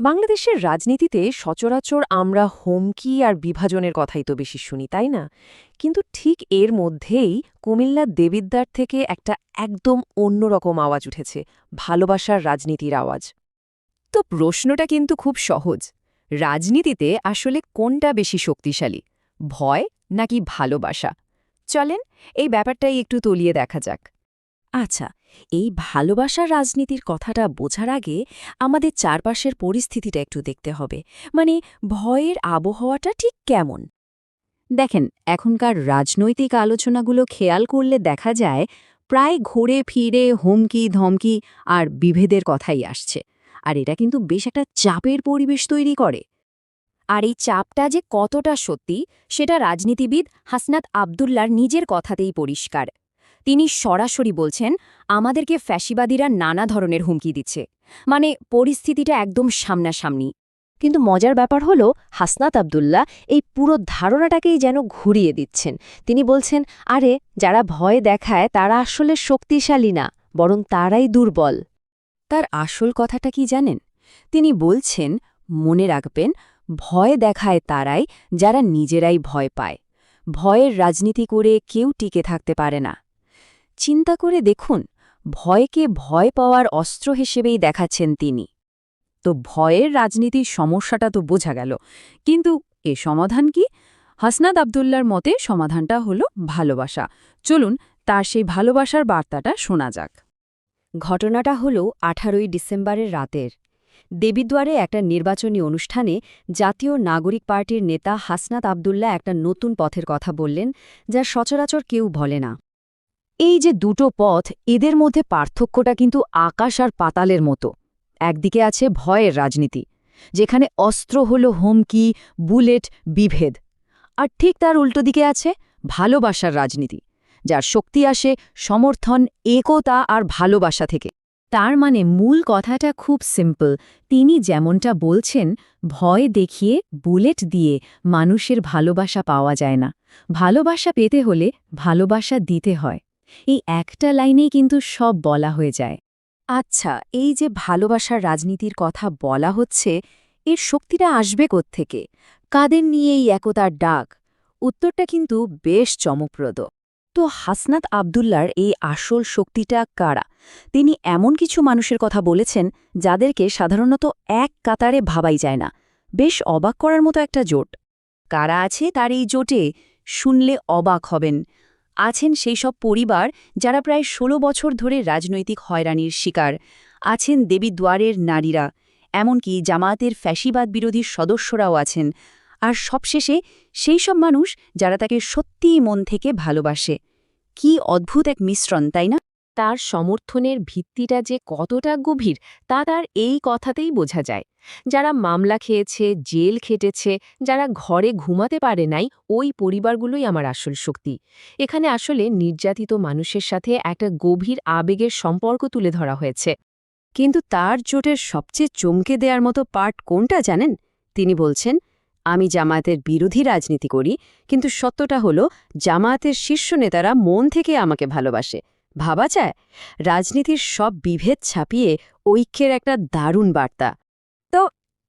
বাংলাদেশের রাজনীতিতে সচরাচর আমরা হুমকি আর বিভাজনের কথাই তো বেশি শুনি, তাই না? কিন্তু ঠিক এর মধ্যেই কুমিল্লা দেবিদ্বার থেকে একটা একদম অন্যরকম আওয়াজ উঠেছে, ভালোবাসার রাজনীতির আওয়াজ। তো প্রশ্নটা কিন্তু খুব সহজ, রাজনীতিতে আসলে কোনটা বেশি শক্তিশালী, ভয় নাকি ভালোবাসা? চলেন এই ব্যাপারটাই একটু তলিয়ে দেখা যাক। আচ্ছা এই ভালোবাসার রাজনীতির কথাটা বোঝার আগে আমাদের চারপাশের পরিস্থিতিটা একটু দেখতে হবে। মানে ভয়ের আবহাওয়াটা ঠিক কেমন? দেখেন, এখনকার রাজনৈতিক আলোচনাগুলো খেয়াল করলে দেখা যায় প্রায় ঘুরে ফিরে হুমকি, ধমকি আর বিভেদের কথাই আসছে। আর এটা কিন্তু বেশ একটা চাপের পরিবেশ তৈরি করে। আর এই চাপটা যে কতটা সত্যি, সেটা রাজনীতিবিদ হাসনাত আবদুল্লার নিজের কথাতেই পরিষ্কার। তিনি সরাসরি বলছেন, আমাদেরকে ফ্যাসিবাদীরা নানা ধরনের হুমকি দিচ্ছে। মানে পরিস্থিতিটা একদম সামনাসামনি। কিন্তু মজার ব্যাপার হল, হাসনাত আবদুল্লাহ এই পুরো ধারণাটাকেই যেন ঘুরিয়ে দিচ্ছেন। তিনি বলছেন, আরে, যারা ভয় দেখায়, তারা আসলে শক্তিশালী না, বরং তারাই দুর্বল। তার আসল কথাটা কি জানেন? তিনি বলছেন, মনে রাখবেন, ভয় দেখায় তারাই, যারা নিজেরাই ভয় পায়। ভয়ের রাজনীতি করে কেউ টিকে থাকতে পারে না। চিন্তা করে দেখুন, ভয়কে ভয় পাওয়ার অস্ত্র হিসেবেই দেখাচ্ছেন তিনি। তো ভয়ের রাজনীতির সমস্যাটা তো বোঝা গেল। কিন্তু এ সমাধান কি? হাসনাদ আবদুল্লার মতে সমাধানটা হল ভালোবাসা। চলুন তার সেই ভালোবাসার বার্তাটা শোনা যাক। ঘটনাটা হল আঠারোই ডিসেম্বরের রাতের। দেবীদ্বারে একটা নির্বাচনী অনুষ্ঠানে জাতীয় নাগরিক পার্টির নেতা হাসনাত আবদুল্লাহ একটা নতুন পথের কথা বললেন, যা সচরাচর কেউ বলে না। এই যে দুটো পথ, এদের মধ্যে পার্থক্যটা কিন্তু আকাশ আর পাতালের মতো। একদিকে আছে ভয়ের রাজনীতি, যেখানে অস্ত্র হল হুমকি, বুলেট, বিভেদ। আর ঠিক তার উল্টো দিকে আছে ভালোবাসার রাজনীতি, যার শক্তি আসে সমর্থন, একতা আর ভালোবাসা থেকে। তার মানে মূল কথাটা খুব সিম্পল, তিনি যেমনটা বলছেন, ভয় দেখিয়ে, বুলেট দিয়ে মানুষের ভালোবাসা পাওয়া যায় না। ভালোবাসা পেতে হলে ভালোবাসা দিতে হয়। এই একটা লাইনেই কিন্তু সব বলা হয়ে যায়। আচ্ছা এই যে ভালোবাসার রাজনীতির কথা বলা হচ্ছে, এর শক্তিটা আসবে থেকে কাদের নিয়ে এই একতার ডাক? উত্তরটা কিন্তু বেশ চমকপ্রদ। তো হাসনাত আবদুল্লার এই আসল শক্তিটা কারা? তিনি এমন কিছু মানুষের কথা বলেছেন, যাদেরকে সাধারণত এক কাতারে ভাবাই যায় না। বেশ অবাক করার মতো একটা জোট। কারা আছে তার এই জোটে? শুনলে অবাক হবেন। আছেন সেই সব পরিবার যারা প্রায় ১৬ বছর ধরে রাজনৈতিক হয়রানির শিকার। আছেন দেবী দ্বারের নারীরা, এমনকি জামায়াতের ফ্যাসিবাদ বিরোধী সদস্যরাও আছেন। আর সবশেষে সেই সব মানুষ যারা তাকে সত্যিই মন থেকে ভালোবাসে। কি অদ্ভুত এক মিশ্রণ, তাই না? তার সমর্থনের ভিত্তিটা যে কতটা গভীর, তা তার এই কথাতেই বোঝা যায়। যারা মামলা খেয়েছে, জেল খেটেছে, যারা ঘরে ঘুমাতে পারে নাই, ওই পরিবারগুলোই আমার আসল শক্তি। এখানে আসলে নির্যাতিত মানুষের সাথে একটা গভীর আবেগের সম্পর্ক তুলে ধরা হয়েছে। কিন্তু তার জোটের সবচেয়ে চমকে দেওয়ার মতো পার্ট কোনটা জানেন? তিনি বলছেন, আমি জামায়াতের বিরোধী রাজনীতি করি, কিন্তু সত্যটা হলো, জামায়াতের শীর্ষ নেতারা মন থেকে আমাকে ভালোবাসে। ভাবা যায়, রাজনীতির সব বিভেদ ছাপিয়ে ঐক্যের একটা দারুণ বার্তা। তো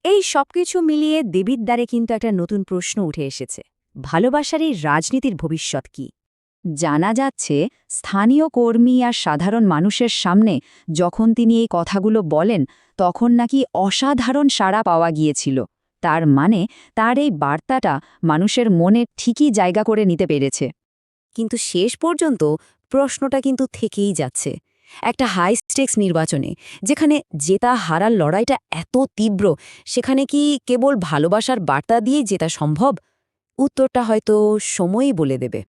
এই সবকিছু মিলিয়ে দেবীর দ্বারে কিন্তু একটা নতুন প্রশ্ন উঠে এসেছে, ভালোবাসার এই রাজনীতির ভবিষ্যৎ কি? জানা যাচ্ছে, স্থানীয় কর্মী আর সাধারণ মানুষের সামনে যখন তিনি এই কথাগুলো বলেন, তখন নাকি অসাধারণ সাড়া পাওয়া গিয়েছিল। তার মানে তার এই বার্তাটা মানুষের মনে ঠিকই জায়গা করে নিতে পেরেছে। কিন্তু শেষ পর্যন্ত প্রশ্নটা কিন্তু থেকেই যাচ্ছে। একটা হাই স্টেক্স নির্বাচনে, যেখানে জেতা হারার লড়াইটা এত তীব্র, সেখানে কি কেবল ভালোবাসার বার্তা দিয়ে জেতা সম্ভব? উত্তরটা হয়তো সময়ই বলে দেবে।